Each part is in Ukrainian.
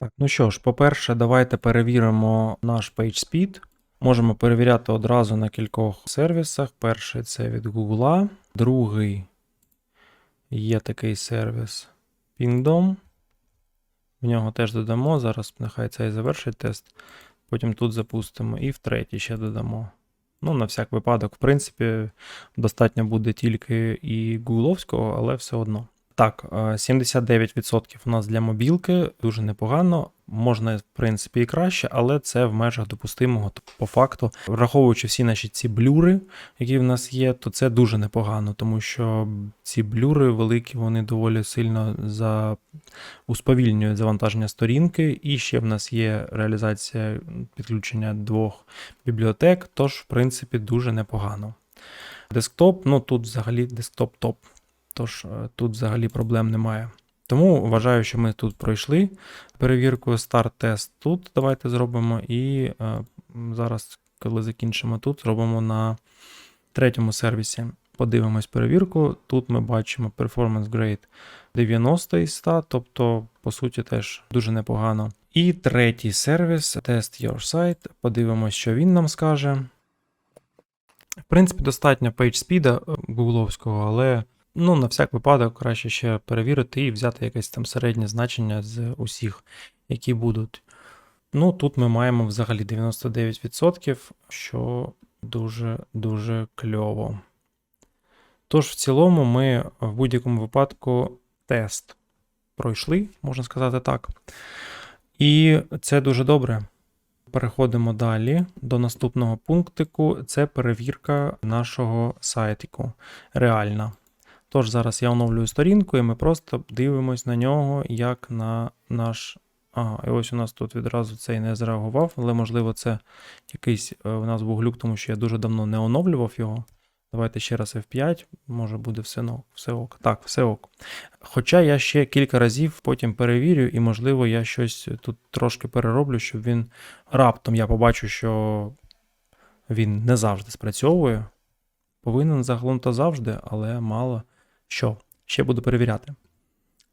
Так, ну що ж, по-перше, давайте перевіримо наш PageSpeed. Можемо перевіряти одразу на кількох сервісах. Перший це від Google, другий є такий сервіс Pingdom. В нього теж додамо. Зараз нехай цей завершить тест. Потім тут запустимо. І в третій ще додамо. Ну, на всяк випадок, в принципі, достатньо буде тільки і гугловського, але все одно. Так, е, 79% у нас для мобілки, дуже непогано. Можна, в принципі, і краще, але це в межах допустимого. По факту, враховуючи всі наші ці блюри, які в нас є, то це дуже непогано, тому що ці блюри великі, вони доволі сильно за... усповільнюють завантаження сторінки. І ще в нас є реалізація підключення двох бібліотек, тож, в принципі, дуже непогано. Десктоп, ну тут взагалі десктоп топ. Тож е, тут взагалі проблем немає. Тому вважаю, що ми тут пройшли перевірку старт-тест тут. Давайте зробимо. І е, зараз, коли закінчимо тут, зробимо на третьому сервісі. Подивимось перевірку. Тут ми бачимо Performance Grade 90 із 100, тобто, по суті, теж дуже непогано. І третій сервіс Test Your Site. Подивимось, що він нам скаже. В принципі, достатньо PageSpeed гугловського, але ну, на всяк випадок краще ще перевірити і взяти якесь там середнє значення з усіх, які будуть. Ну, тут ми маємо взагалі 99%, що дуже-дуже кльово. Тож, в цілому, ми в будь-якому випадку тест пройшли, можна сказати так. І це дуже добре. Переходимо далі до наступного пунктику. Це перевірка нашого сайтику. Реальна. Тож, зараз я оновлюю сторінку, і ми просто дивимось на нього, як на наш. Ага, і ось у нас тут відразу цей не зреагував, але можливо це якийсь е, у нас був глюк, тому що я дуже давно не оновлював його. Давайте ще раз F5, може буде все, ну, все ок. Так, все ок. Хоча я ще кілька разів потім перевірю, і, можливо, я щось тут трошки перероблю, щоб він раптом я побачу, що він не завжди спрацьовує. Повинен загалом то завжди, але мало що. Ще буду перевіряти.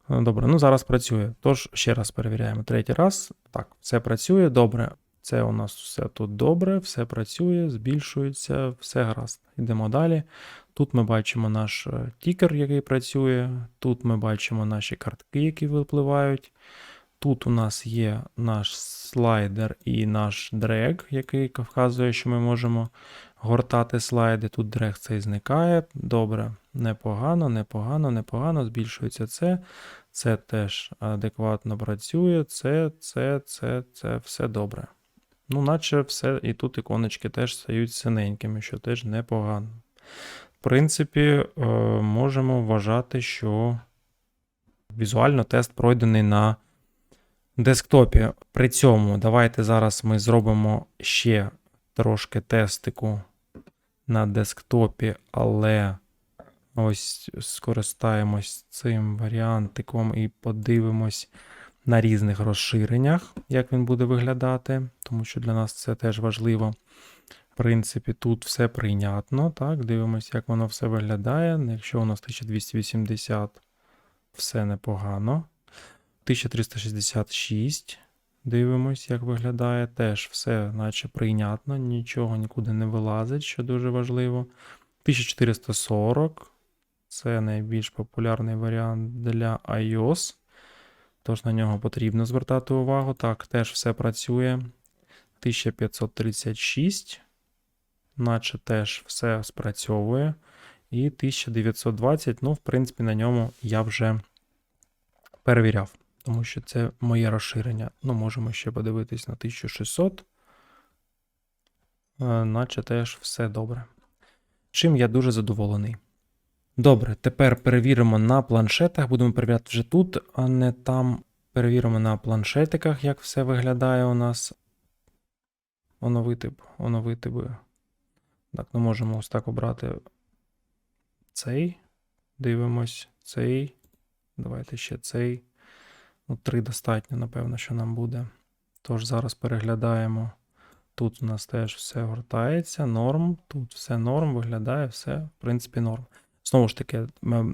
Е, Добре, ну зараз працює. Тож ще раз перевіряємо. Третій раз. Так, все працює. Добре. Це у нас все тут добре, все працює, збільшується, все гаразд. Йдемо далі. Тут ми бачимо наш е, тікер, який працює. Тут ми бачимо наші картки, які випливають. Тут у нас є наш слайдер і наш дрег, який вказує, що ми можемо гортати слайди. Тут дрег цей зникає. Добре, непогано, непогано, непогано. Збільшується це. Це теж адекватно працює. Це, це, це, це все добре. Ну, наче все, і тут іконочки теж стають синенькими, що теж непогано. В принципі, е, можемо вважати, що візуально тест пройдений на десктопі. При цьому давайте зараз ми зробимо ще трошки тестику на десктопі, але ось скористаємось цим варіантиком і подивимось на різних розширеннях, як він буде виглядати, тому що для нас це теж важливо. В принципі, тут все прийнятно. Так, дивимось, як воно все виглядає. Якщо у нас 1280, все непогано. 1366. Дивимось, як виглядає. Теж все, наче прийнятно, нічого нікуди не вилазить, що дуже важливо. 1440. Це найбільш популярний варіант для iOS. Тож на нього потрібно звертати увагу. Так, теж все працює. 1536. Наче теж все спрацьовує. І 1920, ну, в принципі, на ньому я вже перевіряв, тому що це моє розширення. Ну, можемо ще подивитись на 1600. Е, Наче теж все добре. Чим я дуже задоволений. Добре, тепер перевіримо на планшетах. Будемо перевіряти вже тут, а не там. Перевіримо на планшетиках, як все виглядає у нас. Оновити б, оновити би. Так, ну можемо ось так обрати цей. Дивимось, цей. Давайте ще цей. Ну, три достатньо, напевно, що нам буде. Тож зараз переглядаємо. Тут у нас теж все гортається, норм. Тут все норм, виглядає, все, в принципі, норм. Знову ж таки,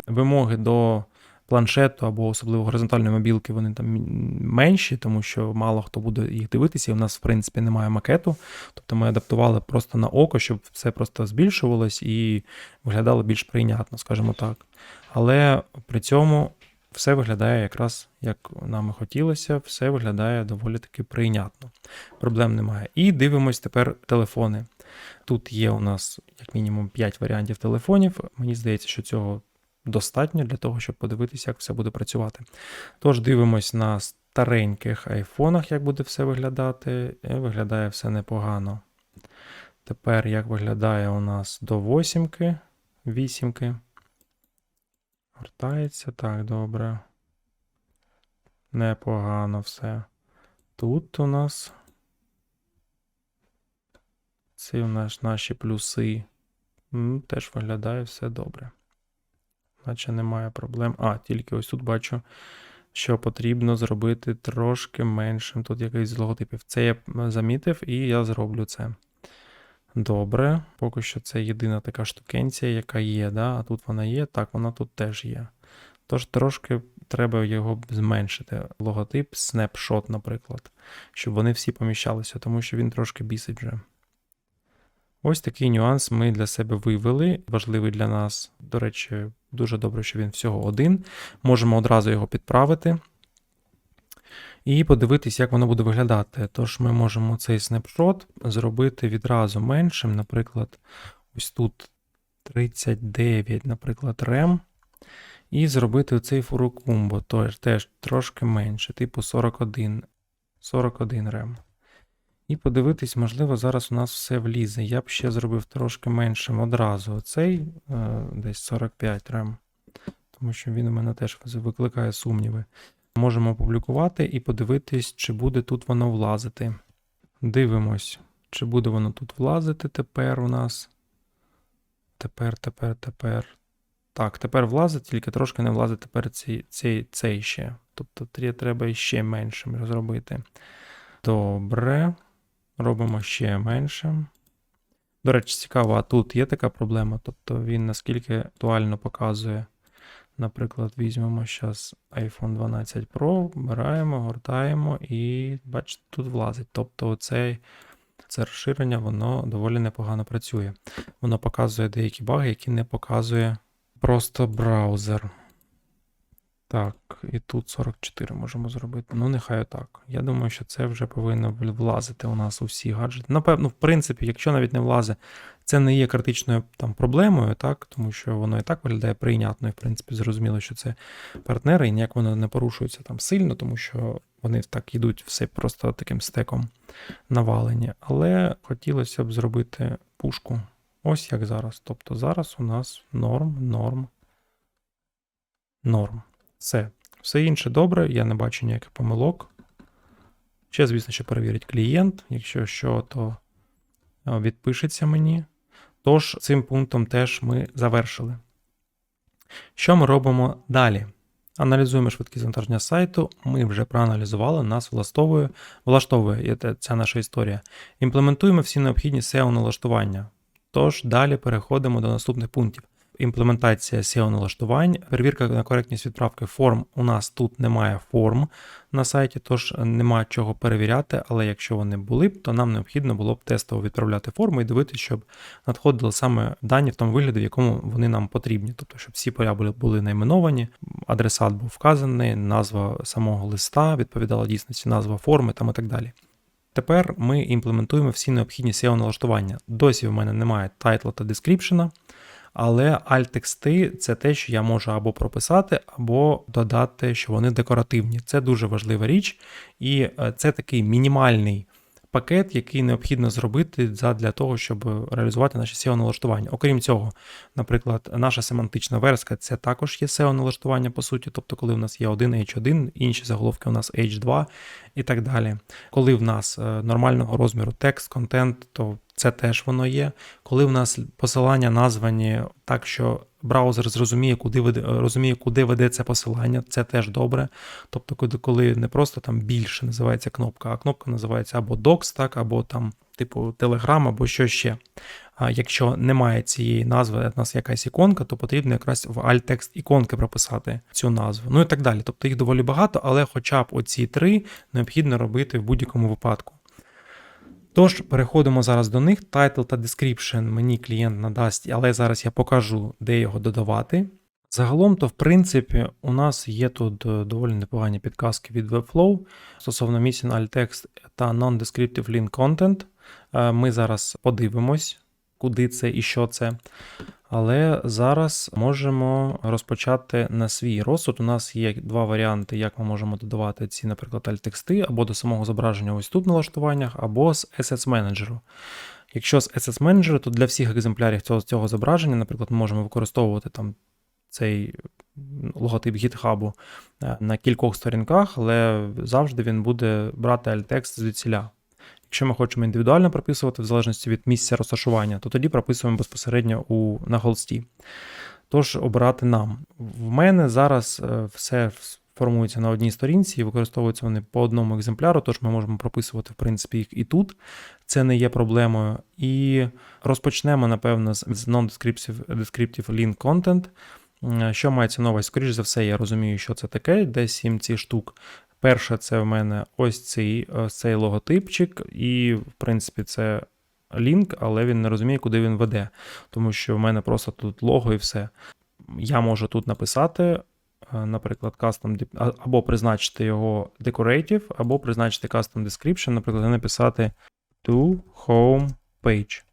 вимоги до планшету або особливо горизонтальної мобілки, вони там менші, тому що мало хто буде їх дивитися, і в нас, в принципі, немає макету. Тобто ми адаптували просто на око, щоб все просто збільшувалось і виглядало більш прийнятно, скажімо так. Але при цьому все виглядає якраз як нам хотілося, все виглядає доволі таки прийнятно. Проблем немає. І дивимось тепер телефони. Тут є у нас як мінімум 5 варіантів телефонів. Мені здається, що цього достатньо для того, щоб подивитися, як все буде працювати. Тож дивимось на стареньких айфонах, як буде все виглядати. І виглядає все непогано. Тепер як виглядає у нас до восімки, вісімки. Гортається, так, добре. Непогано все. Тут у нас. Це у нас наші плюси. Теж виглядає все добре. Наче немає проблем. А, тільки ось тут бачу, що потрібно зробити трошки меншим. Тут якийсь логотипів. Це я замітив, і я зроблю це. Добре. Поки що це єдина така штукенція, яка є, да? а тут вона є, так, вона тут теж є. Тож трошки треба його зменшити. Логотип, снапшот, наприклад, щоб вони всі поміщалися, тому що він трошки бісить вже. Ось такий нюанс ми для себе вивели, важливий для нас. До речі, дуже добре, що він всього один. Можемо одразу його підправити і подивитись, як воно буде виглядати. Тож ми можемо цей снапшот зробити відразу меншим. Наприклад, ось тут 39, наприклад, рем. І зробити цей фурукумбо, теж, теж трошки менше, типу 41, 41 рем. І подивитись, можливо, зараз у нас все влізе. Я б ще зробив трошки меншим одразу оцей, е, десь 45 рем, тому що він у мене теж викликає сумніви. Можемо опублікувати і подивитись, чи буде тут воно влазити. Дивимось, чи буде воно тут влазити тепер у нас. Тепер, тепер, тепер. Так, тепер влазить, тільки трошки не влазить тепер цей, цей, цей ще. Тобто треба іще меншим розробити. Добре. Робимо ще меншим. До речі, цікаво, а тут є така проблема. Тобто він наскільки актуально показує. Наприклад, візьмемо зараз iPhone 12 Pro, вбираємо, гортаємо і бачите, тут влазить. Тобто оцей, це розширення, воно доволі непогано працює. Воно показує деякі баги, які не показує просто браузер. Так, і тут 44 можемо зробити. Ну, нехай отак. Я думаю, що це вже повинно влазити у нас у всі гаджети. Напевно, в принципі, якщо навіть не влазить, це не є критичною там проблемою, так, тому що воно і так виглядає прийнятно, і в принципі зрозуміло, що це партнери, і ніяк воно не порушується там сильно, тому що вони так йдуть все просто таким стеком навалені. Але хотілося б зробити пушку. Ось як зараз. Тобто зараз у нас норм, норм, норм. Все. Все інше добре, я не бачу ніяких помилок. Ще, звісно, що перевірить клієнт. Якщо що, то е, відпишеться мені. Тож, цим пунктом теж ми завершили. Що ми робимо далі? Аналізуємо швидкість завантаження сайту. Ми вже проаналізували, нас влаштовує, влаштовує ця наша історія. Імплементуємо всі необхідні SEO-налаштування. Тож далі переходимо до наступних пунктів. Імплементація SEO-налаштувань, перевірка на коректність відправки форм. У нас тут немає форм на сайті, тож нема чого перевіряти, але якщо вони були б, то нам необхідно було б тестово відправляти форму і дивитися, щоб надходили саме дані в тому вигляді, в якому вони нам потрібні. Тобто, щоб всі поля були, найменовані, адресат був вказаний, назва самого листа відповідала дійсності, назва форми там і так далі. Тепер ми імплементуємо всі необхідні SEO-налаштування. Досі в мене немає тайтла та дескріпшена, але alt-тексти це те, що я можу або прописати, або додати, що вони декоративні. Це дуже важлива річ, і е, це такий мінімальний пакет, який необхідно зробити для того, щоб реалізувати наші SEO-налаштування. Окрім цього, наприклад, наша семантична верстка це також є SEO-налаштування, по суті. Тобто, коли в нас є один H1, інші заголовки у нас H2 і так далі. Коли в нас е, нормального розміру текст, контент, то це теж воно є. Коли в нас посилання названі так, що браузер зрозуміє, куди веде, е, розуміє, куди веде це посилання, це теж добре. Тобто, коли- не просто там більше називається кнопка, а кнопка називається або Docs, так, або там, типу, Telegram, або що ще. Якщо немає цієї назви, у нас якась іконка, то потрібно якраз в alt-текст іконки прописати цю назву. Ну і так далі. Тобто їх доволі багато, але хоча б оці три необхідно робити в будь-якому випадку. Тож, переходимо зараз до них. Title та description мені клієнт надасть, але зараз я покажу, де його додавати. Загалом, то в принципі, у нас є тут е, доволі непогані підказки від Webflow стосовно Missing Alt Text та Non-Descriptive Link Content. Е, Ми зараз подивимось, куди це і що це. Але зараз можемо розпочати на свій розсуд. У нас є два варіанти, як ми можемо додавати ці, наприклад, альтексти або до самого зображення ось тут в налаштуваннях, або з Assets Manager. Якщо з Assets Manager, то для всіх екземплярів цього, цього зображення, наприклад, ми можемо використовувати там цей логотип GitHub е, на кількох сторінках, але завжди він буде брати альтекст звідсіля. Якщо ми хочемо індивідуально прописувати, в залежності від місця розташування, то тоді прописуємо безпосередньо у, на холсті. Тож обирати нам. В мене зараз е, все формується на одній сторінці і використовуються вони по одному екземпляру, тож ми можемо прописувати, в принципі, їх і тут. Це не є проблемою. І розпочнемо, напевно, з Non-Descriptive Descriptive Link Content. Що мається на увазі? Скоріше за все, я розумію, що це таке, десь 7 ці штук. Перше, це в мене ось цей, ось цей логотипчик, і, в принципі, це лінк, але він не розуміє, куди він веде. Тому що в мене просто тут лого і все. Я можу тут написати, е, наприклад, custom або призначити його decorative, або призначити custom description, наприклад, написати to home page.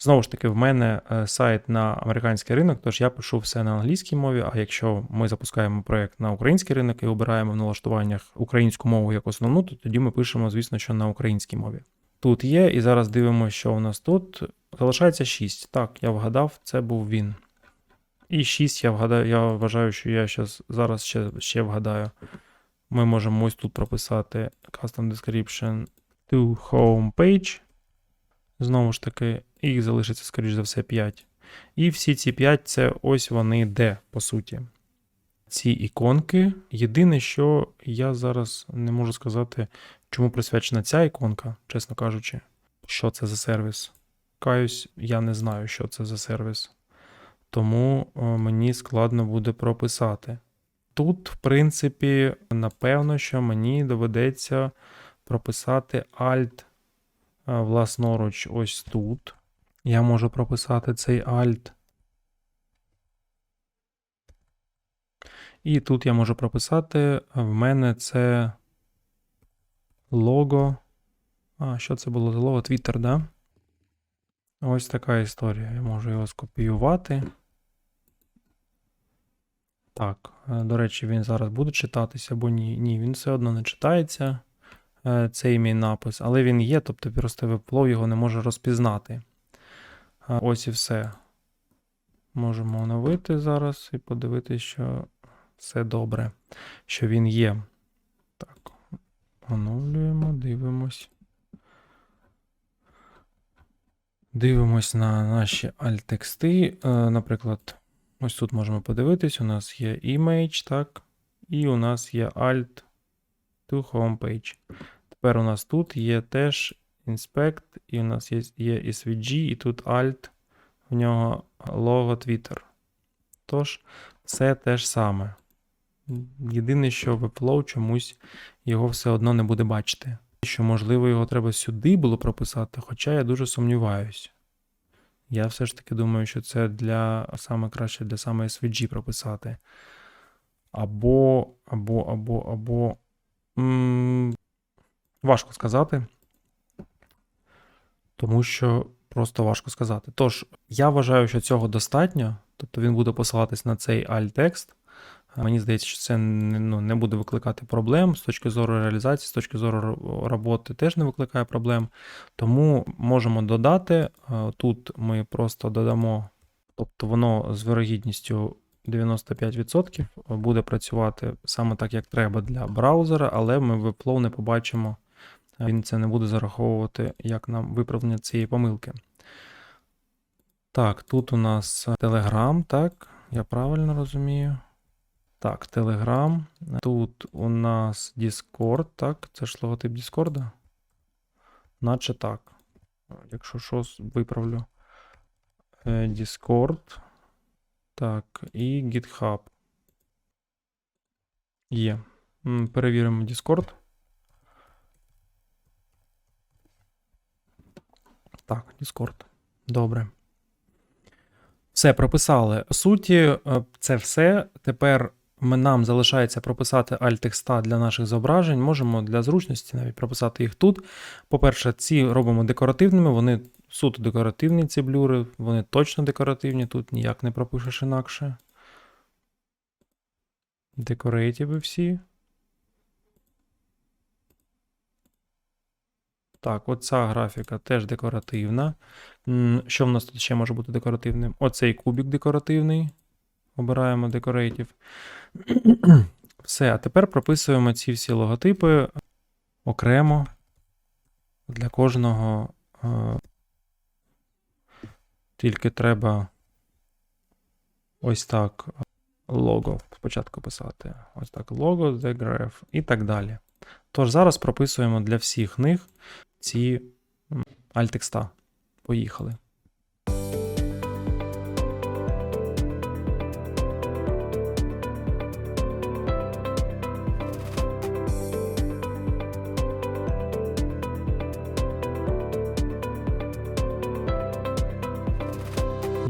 Знову ж таки, в мене е, сайт на американський ринок, тож я пишу все на англійській мові. А якщо ми запускаємо проект на український ринок і обираємо в налаштуваннях українську мову як основну, то тоді ми пишемо, звісно, що на українській мові. Тут є, і зараз дивимося, що у нас тут. Залишається 6. Так, я вгадав, це був він. І 6 я вгадаю, я вважаю, що я щас, зараз ще, ще вгадаю. Ми можемо ось тут прописати custom description to home page. Знову ж таки, їх залишиться, скоріш за все, 5. І всі ці 5 це ось вони де, по суті. Ці іконки. Єдине, що я зараз не можу сказати, чому присвячена ця іконка, чесно кажучи, що це за сервіс. Каюсь, я не знаю, що це за сервіс. Тому е, мені складно буде прописати. Тут, в принципі, напевно, що мені доведеться прописати Alt власноруч ось тут. Я можу прописати цей Alt. І тут я можу прописати. В мене це лого. А, що це було за лого? Twitter, да? Ось така історія. Я можу його скопіювати. Так, е, до речі, він зараз буде читатися або ні. Ні, він все одно не читається. Е, Цей мій напис, але він є, тобто просто Webflow його не може розпізнати. Е, Ось і все. Можемо оновити зараз і подивитися, що все добре, що він є. Так, оновлюємо, дивимось. Дивимось на наші альт-тексти. Е, Наприклад, ось тут можемо подивитись, у нас є image, так, і у нас є alt to homepage. Тепер у нас тут є теж inspect, і у нас є, є SVG, і тут alt, в нього лого Twitter. Тож, все те ж саме. Єдине, що Webflow чомусь його все одно не буде бачити. Що, можливо, його треба сюди було прописати, хоча я дуже сумніваюсь. Я все ж таки думаю, що це для саме краще для саме SVG прописати. Або, або, або, або. Важко сказати. Тому що просто важко сказати. Тож, я вважаю, що цього достатньо. Тобто він буде посилатись на цей alt-текст. Мені здається, що це ну, не буде викликати проблем з точки зору реалізації, з точки зору роботи теж не викликає проблем. Тому можемо додати. Тут ми просто додамо, тобто воно з вирогідністю 95% буде працювати саме так, як треба для браузера, але ми в Webflow не побачимо. Він це не буде зараховувати як нам виправлення цієї помилки. Так, тут у нас Telegram, так, я правильно розумію. Так, Telegram. Тут у нас Discord, так, це ж логотип Discord? Наче так. Якщо що, виправлю. Е, Discord. Так, і GitHub. Є. Перевіримо Discord. Так, Discord. Добре. Все, прописали. Суті, е, це все. Тепер нам залишається прописати alt-текста для наших зображень. Можемо для зручності навіть прописати їх тут. По-перше, ці робимо декоративними, вони суто декоративні, ці блюри, вони точно декоративні, тут ніяк не пропишеш інакше. Декорейтіви всі. Так, оця графіка теж декоративна. Що в нас тут ще може бути декоративним? Оцей кубік декоративний. Обираємо декорейтів. Все, а тепер прописуємо ці всі логотипи окремо для кожного. е, Тільки треба ось так лого спочатку писати. Ось так лого, graph і так далі. Тож зараз прописуємо для всіх них ці альтекста. Поїхали.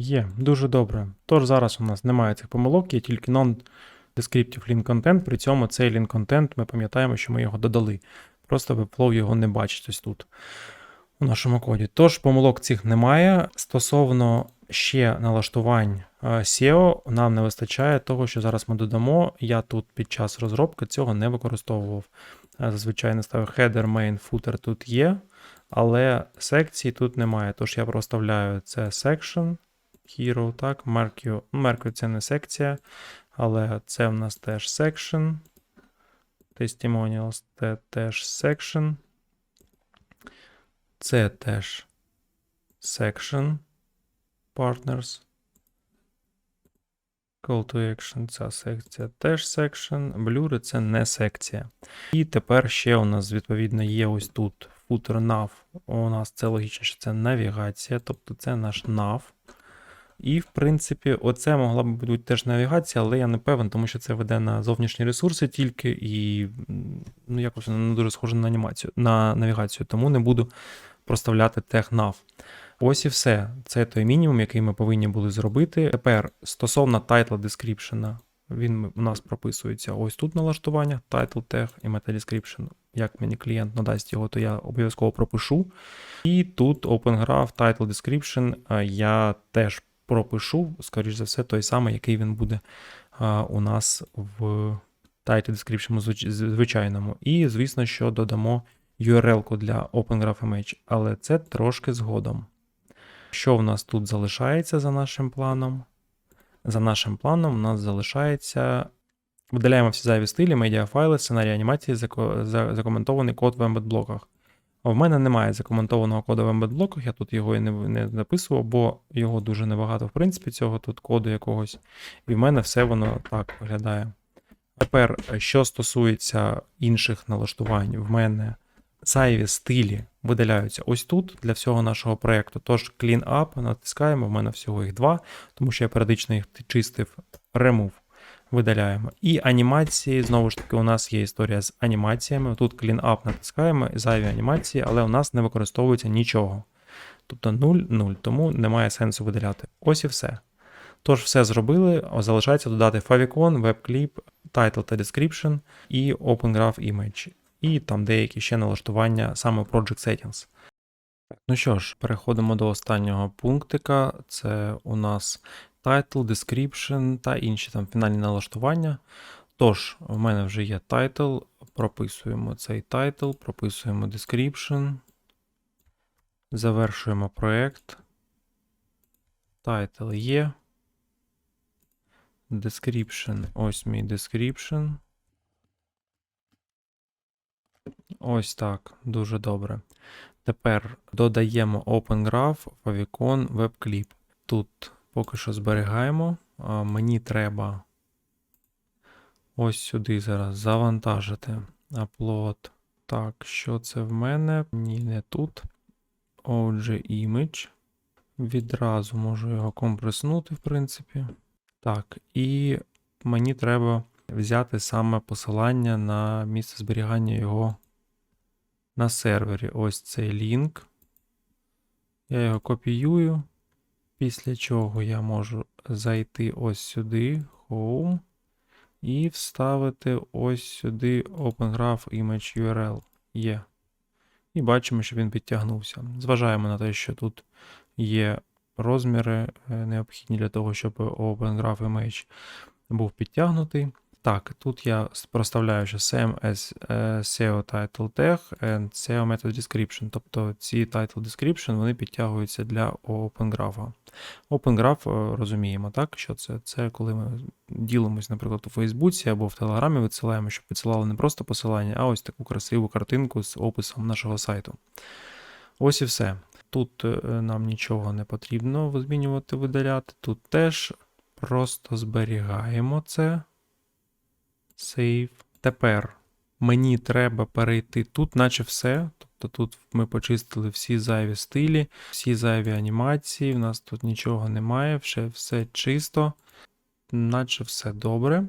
Є, дуже добре. Тож зараз у нас немає цих помилок, є тільки non-descriptive link content. При цьому цей link content ми пам'ятаємо, що ми його додали. Просто Webflow його не бачить ось тут у нашому коді. Тож помилок цих немає. Стосовно ще налаштувань е, SEO, нам не вистачає того, що зараз ми додамо. Я тут під час розробки цього не використовував. Е, Зазвичай не ставив header, main, footer тут є, але секцій тут немає. Тож я проставляю це section, hero, так, Mercury. Mercury це не секція, але це в нас теж section. Testimonials це теж section. Це теж section partners. Call to action, ця секція теж section. Блюри це не секція. І тепер ще у нас, відповідно, є ось тут footer nav. У нас це логічно, що це навігація, тобто це наш nav. І, в принципі, оце могла б бути теж навігація, але я не певен, тому що це веде на зовнішні ресурси тільки і ну, якось не дуже схоже на анімацію, на навігацію, тому не буду проставляти nav. Ось і все. Це той мінімум, який ми повинні були зробити. Тепер стосовно title description, він у нас прописується ось тут налаштування, title tag і meta description. Як мені клієнт надасть його, то я обов'язково пропишу. І тут Open Graph, title description я теж пропишу, скоріш за все, той самий, який він буде у нас в title description звичайному. І, звісно, що додамо URL-ку для OpenGraph.image, але це трошки згодом. Що в нас тут залишається за нашим планом? За нашим планом у нас залишається. Видаляємо всі зайві стилі, медіафайли, сценарій анімації, закоментований код в embed-блоках. В мене немає закоментованого коду в embed-блоках, я тут його і не, не записував, бо його дуже небагато, в принципі, цього тут коду якогось. І в мене все воно так виглядає. Тепер, що стосується інших налаштувань, в мене зайві стилі видаляються ось тут для всього нашого проєкту. Тож Clean Up натискаємо, в мене всього їх два, тому що я періодично їх чистив. Remove видаляємо. І анімації, знову ж таки, у нас є історія з анімаціями. Тут Up натискаємо, зайві анімації, але у нас не використовується нічого. Тобто 0, 0, тому немає сенсу видаляти. Ось і все. Тож, все зробили, залишається додати favicon, WebClip, title та description і OpenGraph Image. І там деякі ще налаштування саме Project Settings. Ну що ж, переходимо до останнього пунктика. Це у нас title, description та інші там фінальні налаштування. Тож, в мене вже є title, прописуємо цей title, прописуємо description, завершуємо проект. Title є. Description, ось мій description. Ось так, дуже добре. Тепер додаємо OpenGraph, Favicon, WebClip. Тут поки що зберігаємо. Мені треба ось сюди зараз завантажити. Upload. Так, що це в мене? Ні, не тут. OG image. Відразу можу його компреснути, в принципі. Так, і мені треба взяти саме посилання на місце зберігання його на сервері. Ось цей лінк. Я його копіюю. Після чого я можу зайти ось сюди, Home, і вставити ось сюди URL. Є. І бачимо, що він підтягнувся. Зважаємо на те, що тут є розміри е, необхідні для того, щоб OpenGraph Image був підтягнутий. Так, тут я проставляю, що same as е, SEO title tag and SEO method description. Тобто ці title description вони підтягуються для OpenGraph. OpenGraph е, розуміємо, так, що це? Це коли ми ділимось, наприклад, у Фейсбуці або в Телеграмі висилаємо, щоб висилали не просто посилання, а ось таку красиву картинку з описом нашого сайту. Ось і все. Тут е, нам нічого не потрібно змінювати, видаляти. Тут теж просто зберігаємо це. Save. Тепер мені треба перейти тут, наче все. Тобто тут ми почистили всі зайві стилі, всі зайві анімації. В нас тут нічого немає, все, все чисто, наче все добре.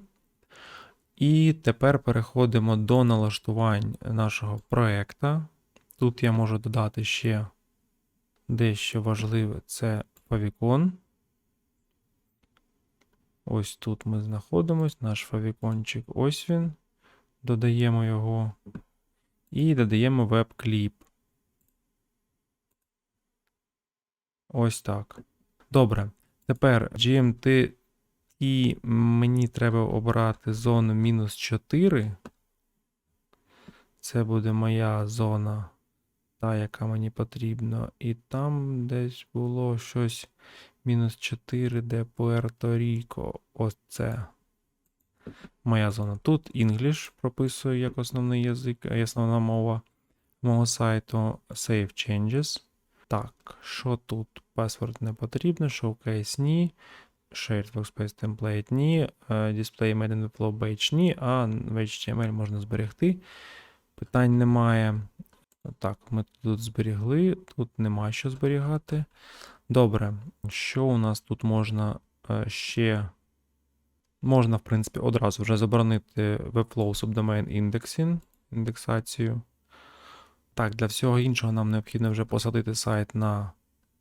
І тепер переходимо до налаштувань нашого проєкта. Тут я можу додати ще дещо важливе це favicon. Ось тут ми знаходимось, наш фавікончик, ось він. Додаємо його. І додаємо веб-кліп. Ось так. Добре. Тепер GMT і мені треба обрати зону мінус 4. Це буде моя зона, та, яка мені потрібна. І там десь було щось мінус 4, де Пуерто-Ріко. Ось це моя зона. Тут English прописую як основний язик, е, основна мова мого сайту. Save changes. Так, що тут? Password не потрібно, showcase ні. Shared Workspace Template ні. е, Display Made in Flow Badge ні, а в HTML можна зберегти. Питань немає. Так, ми тут зберігли, тут нема що зберігати. Добре, що у нас тут можна е, ще. Можна, в принципі, одразу вже заборонити Webflow Subdomain Indexing, індексацію. Так, для всього іншого нам необхідно вже посадити сайт на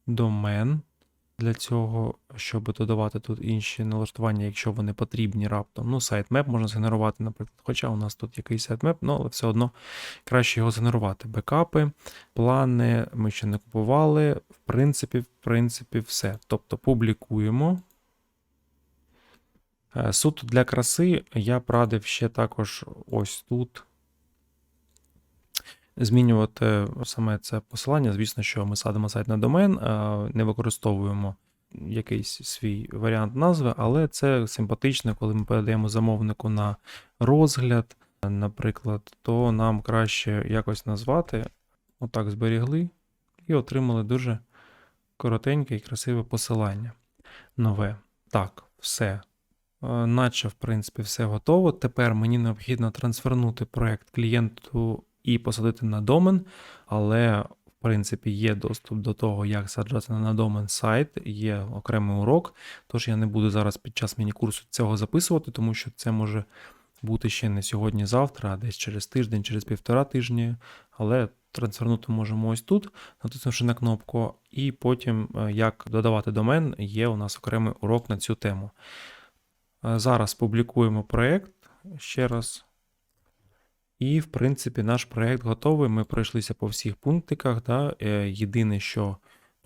домен. Для цього, щоб додавати тут інші налаштування, якщо вони потрібні раптом. Ну, сайтмеп можна згенерувати, наприклад. Хоча у нас тут якийсь сайтмеп, ну, але все одно краще його згенерувати. Бекапи, плани ми ще не купували. В принципі, в принципі, все. Тобто публікуємо. Е, Суто для краси я б радив ще також ось тут змінювати саме це посилання. Звісно, що ми садимо сайт на домен, не використовуємо якийсь свій варіант назви, але це симпатично, коли ми передаємо замовнику на розгляд, наприклад, то нам краще якось назвати. Отак зберігли і отримали дуже коротеньке і красиве посилання. Нове. Так, все. Е, Наче, в принципі, все готово. Тепер мені необхідно трансфернути проект клієнту і посадити на домен, але, в принципі, є доступ до того, як саджати на домен сайт, є окремий урок. Тож я не буду зараз під час міні-курсу цього записувати, тому що це може бути ще не сьогодні-завтра, а десь через тиждень, через півтора тижні. Але трансфернути можемо ось тут, натиснувши на кнопку, і потім, е, як додавати домен, є у нас окремий урок на цю тему. Е, Зараз публікуємо проєкт ще раз. І, в принципі, наш проєкт готовий. Ми пройшлися по всіх пунктиках. Да? Е, Єдине, що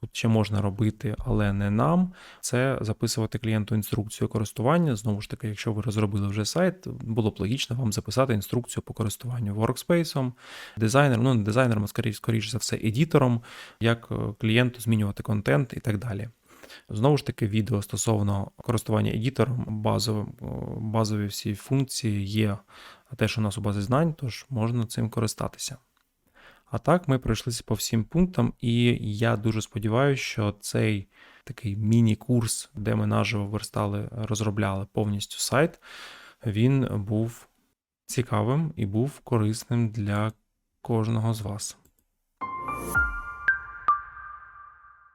тут ще можна робити, але не нам, це записувати клієнту інструкцію користування. Знову ж таки, якщо ви розробили вже сайт, було б логічно вам записати інструкцію по користуванню workspace, дизайнером, ну не дизайнером, а скоріш, скоріш за все, едітором, як е, клієнту змінювати контент і так далі. Знову ж таки, відео стосовно користування едітором, базові всі функції є теж у нас у базі знань, тож можна цим користатися. А так, ми пройшлися по всім пунктам, і я дуже сподіваюся, що цей такий міні-курс, де ми наживо верстали, розробляли повністю сайт, він був цікавим і був корисним для кожного з вас.